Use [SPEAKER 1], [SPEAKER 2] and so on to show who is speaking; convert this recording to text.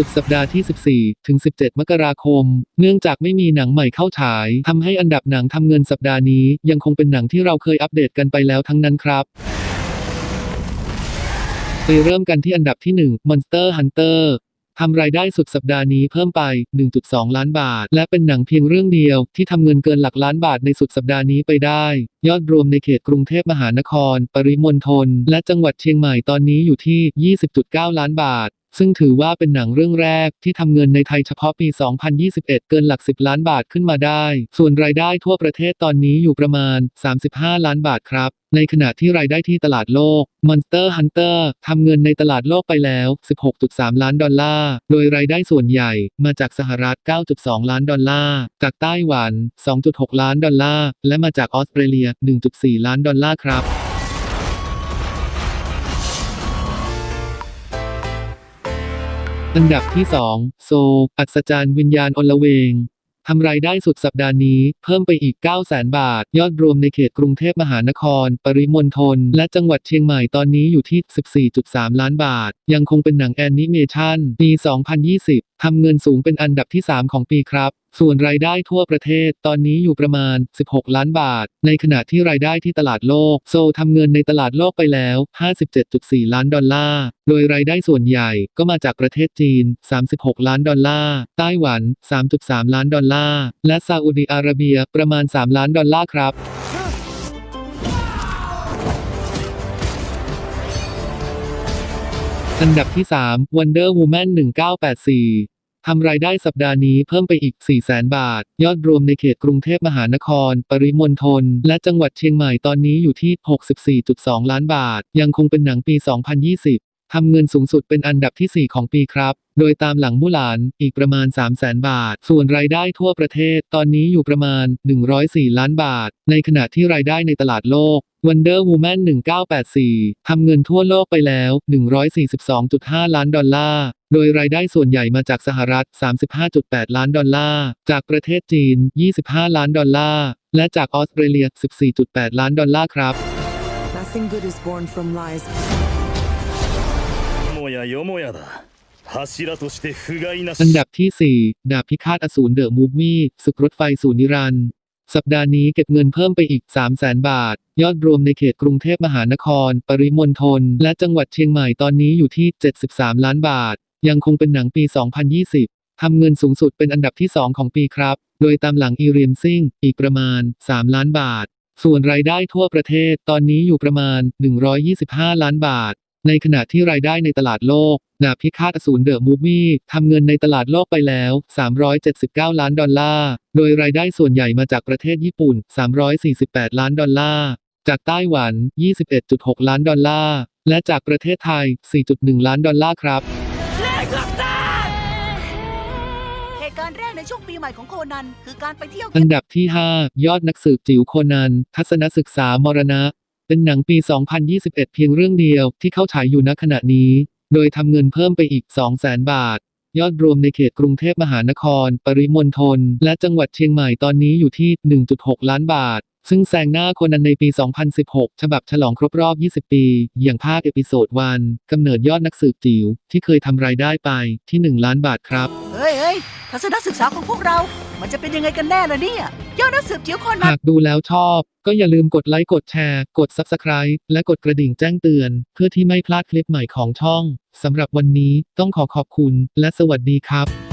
[SPEAKER 1] สุดสัปดาห์ที่ 14 ถึง 17 มกราคม เนื่องจากไม่มีหนังใหม่เข้าฉาย ทำให้อันดับหนังทำเงินสัปดาห์นี้ ยังคงเป็นหนังที่เราเคยอัปเดตกันไปแล้วทั้งนั้นครับไปเริ่มกันที่อันดับที่ 1 Monster Hunter ทำรายได้สุดสัปดาห์นี้เพิ่มไป 1.2 ล้านบาท และเป็นหนังเพียงเรื่องเดียวที่ทำเงินเกินหลักล้านบาทในสุดสัปดาห์นี้ไปได้ยอดรวมในเขตกรุงเทพมหานคร ปริมณฑล และจังหวัดเชียงใหม่ตอนนี้อยู่ที่ 20.9 ล้านบาท ซึ่งถือว่าเป็นหนังเรื่องแรกที่ทำเงินในไทยเฉพาะปี 2021 เกินหลัก 10 ล้านบาทขึ้นมาได้ ส่วนรายได้ทั่วประเทศตอนนี้อยู่ประมาณ 35 ล้านบาทครับ ในขณะที่รายได้ที่ตลาดโลก Monster Hunter ทำเงินในตลาดโลกไปแล้ว 16.3 ล้านดอลลาร์ โดยรายได้ส่วนใหญ่มาจากสหรัฐ 9.2 ล้านดอลลาร์ จากไต้หวัน 2.6 ล้านดอลลาร์ และมาจากออสเตรเลีย1.4 ล้านดอลลาร์ครับอันดับที่ 2 โซ อัศจรรย์วิญญาณอลเวง ทำรายได้สุดสัปดาห์นี้เพิ่มไปอีก9 0 0 0 0 0 บาท ยอดรวมในเขตกรุงเทพมหานคร ปริมณฑล และจังหวัดเชียงใหม่ตอนนี้อยู่ที่ 14.3 ล้านบาท ยังคงเป็นหนังแอนิเมชันปี 2020 ทำเงินสูงเป็นอันดับที่ 3 ของปีครับ ส่วนรายได้ทั่วประเทศตอนนี้อยู่ประมาณ 16 ล้านบาท ในขณะที่รายได้ที่ตลาดโลก โซทำเงินในตลาดโลกไปแล้ว 57.4 ล้านดอลลาร์ โดยรายได้ส่วนใหญ่ก็มาจากประเทศจีน 36 ล้านดอลลาร์ ไต้หวัน 3.3 ล้านดอลลาร์ และซาอุดิอาระเบียประมาณ 3 ล้านดอลลาร์ครับ อันดับที่ 3 Wonder Woman 1984 ทำรายได้สัปดาห์นี้เพิ่มไปอีก 400,000บาท ยอดรวมในเขตกรุงเทพมหานคร ปริมณฑล และจังหวัดเชียงใหม่ตอนนี้อยู่ที่ 64.2 ล้านบาท ยังคงเป็นหนังปี 2020 ทำเงินสูงสุดเป็นอันดับที่ 4 ของปีครับ โดยตามหลังมู่หลานอีกประมาณ 300,000 บาท ส่วนรายได้ทั่วประเทศตอนนี้อยู่ประมาณ 104 ล้านบาท ในขณะที่รายได้ในตลาดโลก Wonder Woman 1984 ทำเงินทั่วโลกไปแล้ว 142.5 ล้านดอลลาร์ โดยรายได้ส่วนใหญ่มาจากสหรัฐ 35.8 ล้านดอลลาร์ จากประเทศจีน 25 ล้านดอลลาร์ และจากออสเตรเลีย 14.8 ล้านดอลลาร์ครับ
[SPEAKER 2] Nothing good is born from lies.
[SPEAKER 3] もやよもやだ 柱として不甲斐な
[SPEAKER 1] อัน
[SPEAKER 3] し
[SPEAKER 1] ดับที่ 4 ดาบพิฆาตอสูรเดอะมูฟวี่ศึกรถไฟสู่นิรันดร์สัปดาห์นี้เก็บเงินเพิ่มไปอีก 3 0 0แสนบาท ยอดรวมในเขตกรุงเทพมหานคร ปริมณฑลและจังหวัดเชียงใหม่ตอนนี้อยู่ที่ 73 ล้านบาท ยังคงเป็นหนังปี 2020 ทำเงินสูงสุดเป็นอันดับที่ 2 ของปีครับ โดยตามหลังอีเรียมซิงอีกประมาณ 3 ล้านบาท ส่วนรายได้ทั่วประเทศตอนนี้อยู่ประมาณ 125 ล้านบาท ในขณะที่รายได้ในตลาดโลกดาบพิฆาตอสูรเดอะมูฟวี่ทำเงินในตลาดโลกไปแล้ว 379 ล้านดอลลาร์ โดยรายได้ส่วนใหญ่มาจากประเทศญี่ปุ่น 348 ล้านดอลลาร์ จากไต้หวัน 21.6 ล้านดอลลาร์ และจากประเทศไทย 4.1 ล้านดอลลาร์ครับ
[SPEAKER 4] เหตุการณ์แรกในช่วงปีใหม่ของโคนัน คือการไปเที่ยว
[SPEAKER 1] อันดับที่ 5 ยอดนักสืบจิ๋วโคนัน ทัศนศึกษามรณะ เป็นหนังปี 2021 เพียงเรื่องเดียวที่เข้าฉายอยู่ณขณะนี้ โดยทำเงินเพิ่มไปอีก 200,000 บาท ยอดรวมในเขตกรุงเทพมหานคร ปริมณฑล และจังหวัดเชียงใหม่ตอนนี้อยู่ที่ 1.6 ล้านบาท ซึ่งแซงหน้าโคนันในปี 2016 ฉบับฉลองครบรอบ 20 ปี อย่างภาคเอพิโซดวันกำเนิดยอดนักสืบจิ๋วที่เคยทำรายได้ไปที่ 1 ล้านบาทครับ
[SPEAKER 4] เฮ้ยเฮ้ยทัศนศึกษาของพวกเรา มันจะเป็นยังไงกันแน่ล่ะเนี่ยยอดนักสืบจิ๋วคนัน
[SPEAKER 1] หากดูแล้วชอบ ก็อย่าลืมกดไลค์ กดแชร์ กด Subscribe และกดกระดิ่งแจ้งเตือน เพื่อที่ไม่พลาดคลิปใหม่ของช่อง สำหรับวันนี้ต้องขอขอบคุณและสวัสดีครับ